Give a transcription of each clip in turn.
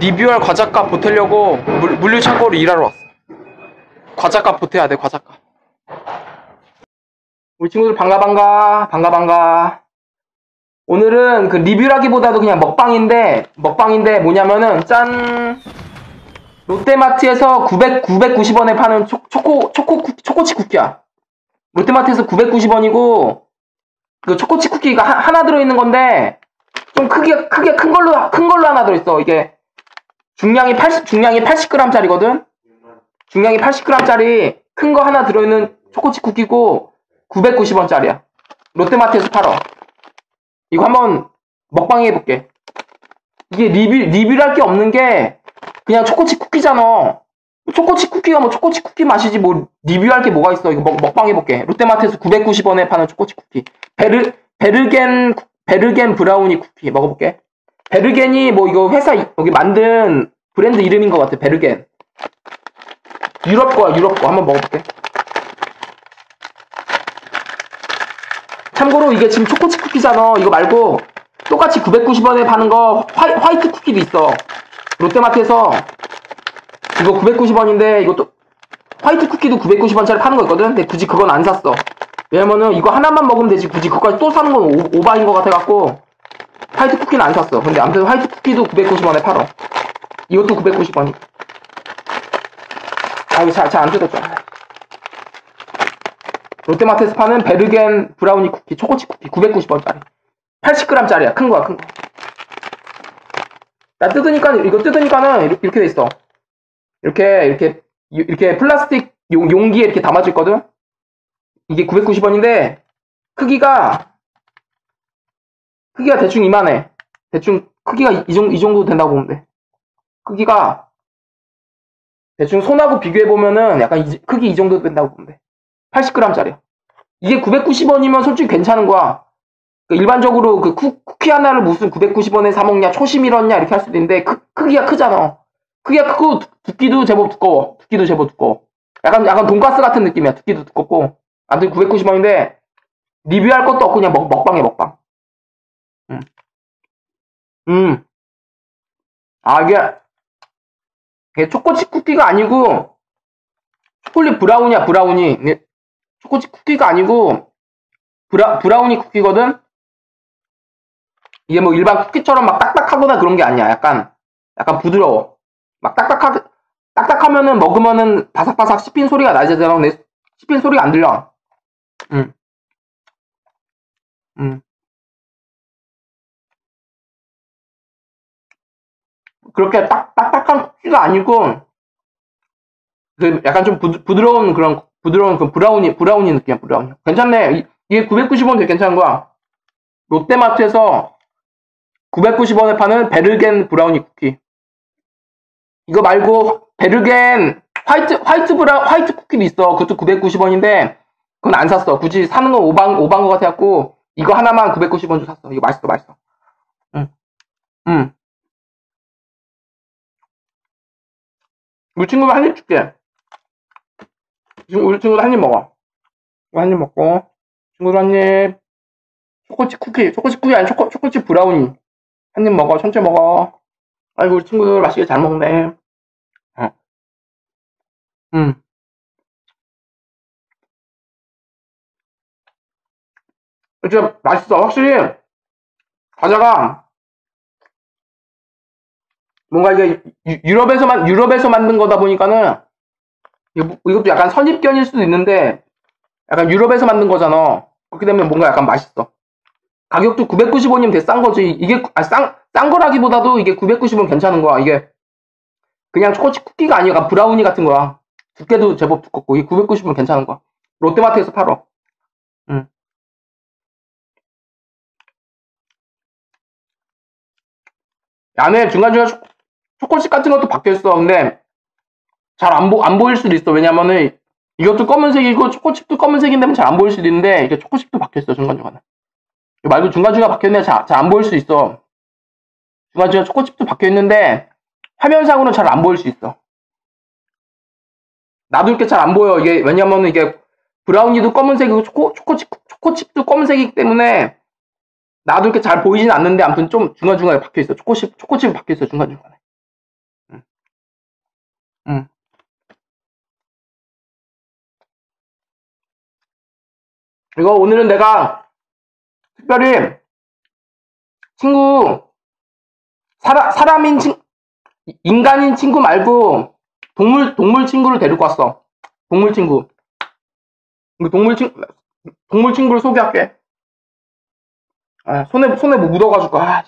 리뷰할 과자값 보태려고 물, 물류창고로 일하러 왔어. 과자값 보태야 돼, 과자값. 우리 친구들 반가, 반가, 반가, 반가. 오늘은 그 리뷰라기보다도 그냥 먹방인데, 먹방인데 뭐냐면은, 짠! 롯데마트에서 900, 990원에 파는 초, 초코, 초코, 쿠- 초코치 쿠키야. 롯데마트에서 990원이고, 그 초코치 쿠키가 하, 하나 들어있는 건데, 좀 크기가, 크기가 큰 걸로, 큰 걸로 하나 들어있어. 이게, 중량이 80, 중량이 80g짜리거든? 중량이 80g짜리 큰 거 하나 들어있는 초코칩 쿠키고 990원짜리야. 롯데마트에서 팔어. 이거 한번 먹방 해볼게. 이게 리뷰, 리뷰할 게 없는 게 그냥 초코칩 쿠키잖아. 초코칩 쿠키가 뭐 초코칩 쿠키 맛이지 뭐 리뷰할 게 뭐가 있어. 이거 먹, 먹방 해볼게. 롯데마트에서 990원에 파는 초코칩 쿠키. 베르, 베르겐, 베르겐 브라우니 쿠키 먹어볼게. 베르겐이 뭐 이거 회사 이- 여기 만든 브랜드 이름인 것 같아. 베르겐. 유럽 거야, 유럽 거. 한번 먹어볼게. 참고로 이게 지금 초코칩 쿠키잖아. 이거 말고 똑같이 990원에 파는 거 화이, 화이트 쿠키도 있어. 롯데마트에서 이거 990원인데 이것도 화이트 쿠키도 990원짜리 파는 거 있거든. 근데 굳이 그건 안 샀어. 왜냐면은 이거 하나만 먹으면 되지. 굳이 그거까지 또 사는 건 오- 오바인 것 같아갖고 화이트 쿠키는 안 샀어. 근데 아무튼 화이트 쿠키도 990원에 팔어. 이것도 990원이. 아, 이거 잘, 잘안 뜯었잖아. 롯데마트에서 파는 베르겐 브라우니 쿠키, 초코칩 쿠키, 990원짜리. 80g짜리야. 큰 거야, 큰 거. 나 뜯으니까, 이거 뜯으니까는 이렇게, 이렇게 돼 있어. 이렇게, 이렇게, 이렇게 플라스틱 용, 용기에 이렇게 담아져 있거든? 이게 990원인데, 크기가, 크기가 대충 이만해. 대충 크기가 이, 이 정도, 이 정도 된다고 보면 돼. 크기가 대충 손하고 비교해 보면은 약간 이- 크기 이 정도 된다고 보면 돼. 80g짜리야. 이게 990원이면 솔직히 괜찮은 거야. 그 일반적으로 그 쿠, 키 하나를 무슨 990원에 사 먹냐, 초심 잃었냐 이렇게 할 수도 있는데 크, 크기가 크잖아. 크기가 크고 두- 두께도 제법 두꺼워. 두께도 제법 두꺼워. 약간 약간 돈가스 같은 느낌이야. 두께도 두껍고. 아무튼 990원인데 리뷰할 것도 없고 그냥 먹, 먹방해 먹방. 음. 음. 아, 이게, 이게 초코칩 쿠키가 아니고, 초콜릿 브라우니야, 브라우니. 이게 초코칩 쿠키가 아니고, 브라, 브라우니 쿠키거든? 이게 뭐 일반 쿠키처럼 막 딱딱하거나 그런 게 아니야. 약간, 약간 부드러워. 막 딱딱하, 딱딱하면은 먹으면은 바삭바삭 씹힌 소리가 나잖아. 근데 씹힌 소리가 안 들려. 음. 음. 그렇게 딱, 딱딱한 쿠키가 아니고, 그 약간 좀 부드, 부드러운 그런, 부드러운 그 브라우니, 브라우니 느낌이야, 브라우니. 괜찮네. 이- 이게 990원 되게 괜찮은 거야. 롯데마트에서 990원에 파는 베르겐 브라우니 쿠키. 이거 말고, 베르겐 화이트, 화이트 브라, 화이트 쿠키도 있어. 그것도 990원인데, 그건 안 샀어. 굳이 사는 건 오반, 오반 거 같아갖고, 이거 하나만 990원 주 샀어. 이거 맛있어, 맛있어. 응. 응. 우리 친구도 한 입 줄게. 우리 친구도 한 입 먹어. 한 입 먹고, 친구도 한 입. 초코칩 쿠키, 초코칩 쿠키 아니 초코, 초코칩 브라우니. 한 입 먹어, 천천히 먹어. 아이고, 우리 친구들 맛있게 잘 먹네. 어. 음. 진짜 맛있어. 확실히, 과자가, 뭔가 이게 유- 유럽에서만, 유럽에서 만든 거다 보니까는, 이것도 약간 선입견일 수도 있는데, 약간 유럽에서 만든 거잖아. 그렇게 되면 뭔가 약간 맛있어. 가격도 990원이면 되게 싼 거지. 이게, 아, 싼, 싼 거라기보다도 이게 990원 괜찮은 거야. 이게, 그냥 초코칩 쿠키가 아니야. 약간 브라우니 같은 거야. 두께도 제법 두껍고, 이게 990원 괜찮은 거야. 롯데마트에서 팔어. 응. 안에 중간중간 초- 초코칩 같은 것도 박혀있어. 근데, 잘안 보, 안 보일 수도 있어. 왜냐면은, 이것도 검은색이고, 초코칩도 검은색인데 잘 안 보일 수도 있는데, 이게 초코칩도 박혀있어, 중간중간에. 말고 중간중간 박혀있는데 잘, 잘안 보일 수 있어. 중간중간 초코칩도 박혀있는데, 화면상으로는 잘안 보일 수 있어. 나도 이렇게 잘 안 보여. 이게, 왜냐면은 이게, 브라우니도 검은색이고, 초코, 초코칩, 초코칩도 검은색이기 때문에, 나도 이렇게 잘 보이진 않는데, 아무튼 좀 중간중간에 박혀있어. 초코칩, 초코칩이 박혀있어, 중간중간에. 응. 이거 오늘은 내가 특별히 친구 사람 사람인 친 인간인 친구 말고 동물 동물 친구를 데리고 왔어. 동물 친구. 그 동물 친 동물 친구를 소개할게. 아, 손에 손에 뭐 묻어가지고 아.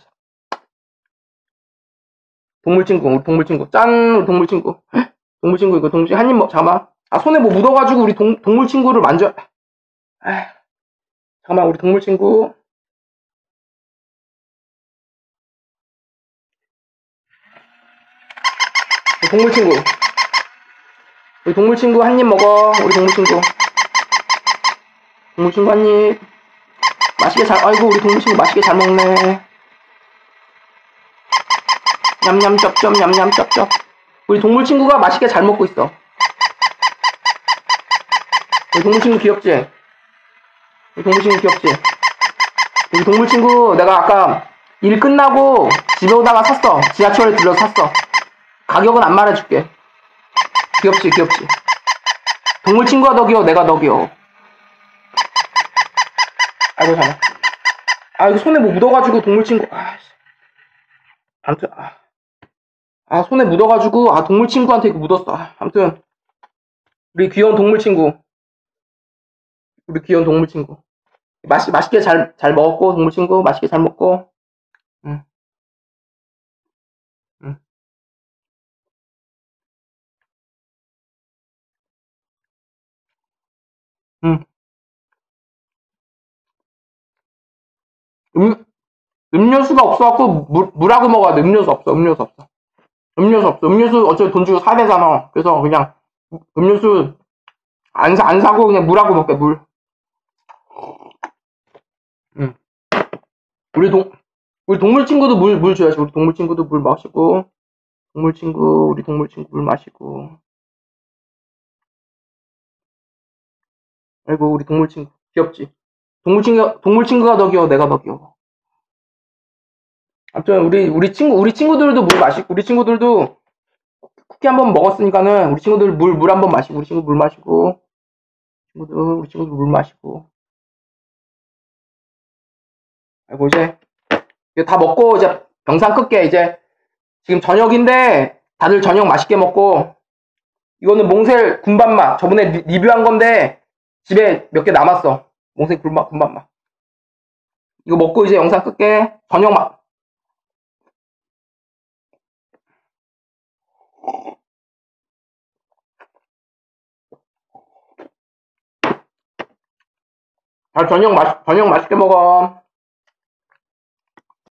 동물 친구, 우리 동물 친구. 짠, 우리 동물 친구. 동물 친구 이거 동물 한입 먹. 잠깐만. 아 손에 뭐 묻어가지고 우리 동 동물 친구를 만져. 아, 잠깐만 우리 동물 친구. 우리 동물 친구. 우리 동물 친구 한 입 먹어. 우리 동물 친구. 동물 친구 한 입. 맛있게 잘, 아이고, 우리 동물 친구 맛있게 잘 먹네. 냠냠 쩝쩝, 냠냠 쩝쩝. 우리 동물 친구가 맛있게 잘 먹고 있어. 우리 동물 친구 귀엽지? 우리 동물 친구 귀엽지? 우리 동물 친구 내가 아까 일 끝나고 집에 오다가 샀어. 지하철에 들려서 샀어. 가격은 안 말해줄게. 귀엽지, 귀엽지. 동물 친구가 더 귀여워, 내가 더 귀여워. 아이고, 잠깐. 아, 이거 손에 뭐 묻어가지고 동물 친구, 아, 씨. 아무튼, 아. 아, 손에 묻어가지고, 아, 동물 친구한테 이거 묻었어. 아, 아무튼, 우리 귀여운 동물 친구. 우리 귀여운 동물 친구. 맛, 맛있게 잘, 잘 먹었고, 동물 친구. 맛있게 잘 먹고. 응. 응. 응. 음, 음료수가 없어갖고, 물, 물하고 먹어야 돼. 음료수 없어, 음료수 없어. 음료수 없어. 음료수 어차피 돈 주고 사야 되잖아. 그래서 그냥, 음료수 안, 사, 안 사고 그냥 물하고 먹게, 물. 응. 우리 동, 우리 동물 친구도 물, 물 줘야지. 우리 동물 친구도 물 마시고. 동물 친구, 우리 동물 친구 물 마시고. 아이고, 우리 동물 친구. 귀엽지? 동물 친구, 동물 친구가 더 귀여워. 내가 더 귀여워. 아무튼, 우리, 우리 친구, 우리 친구들도 물 마시고, 우리 친구들도 쿠키 한 번 먹었으니까는, 우리 친구들 물, 물 한 번 마시고, 우리 친구 물 마시고, 친구들, 우리 친구들 물 마시고. 아이고, 이제, 이제 다 먹고, 이제 영상 끌게, 이제. 지금 저녁인데, 다들 저녁 맛있게 먹고, 이거는 몽셀 군밤맛. 저번에 리- 리뷰한 건데, 집에 몇 개 남았어. 몽셀 군밤, 군밤맛. 이거 먹고 이제 영상 끌게. 저녁 맛. 아, 저녁 맛, 저녁 맛있게 먹어.